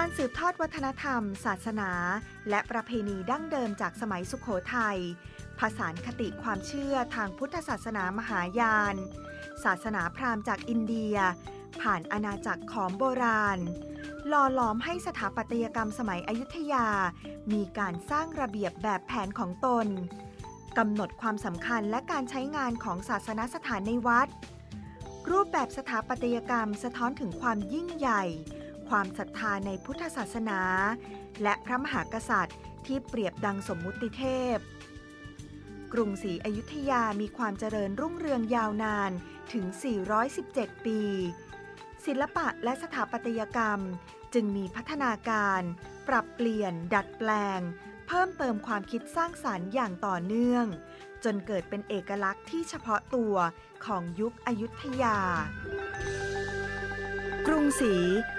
การสืบทอดวัฒนธรรม ศาสนา และประเพณีดั้งเดิมจากสมัยสุขโขทัยผสานคติความเชื่อทางพุทธศาสนามหายาน ศาสนาพราหมณ์จากอินเดีย ผ่านอาณาจักรขอมโบราณ หล่อหลอมให้สถาปัตยกรรมสมัยอยุธยา มีการสร้างระเบียบแบบแผนของตนกำหนดความสำคัญและการใช้งานของศาสนสถานในวัด รูปแบบสถาปัตยกรรมสะท้อนถึงความยิ่งใหญ่ ความศรัทธาในพุทธศาสนา และพระมหากษัตริย์ที่เปรียบดังสมมุติเทพ กรุงศรีอยุธยามีความเจริญรุ่งเรืองยาวนานถึง 417 ปี ศิลปะและสถาปัตยกรรมจึงมีพัฒนาการ ปรับเปลี่ยน ดัดแปลง เพิ่มเติมความคิดสร้างสารรค์อย่างต่อเนื่อง จนเกิดเป็นเอกลักษณ์ที่เฉพาะตัวของยุคอยุธยา กรุงศรี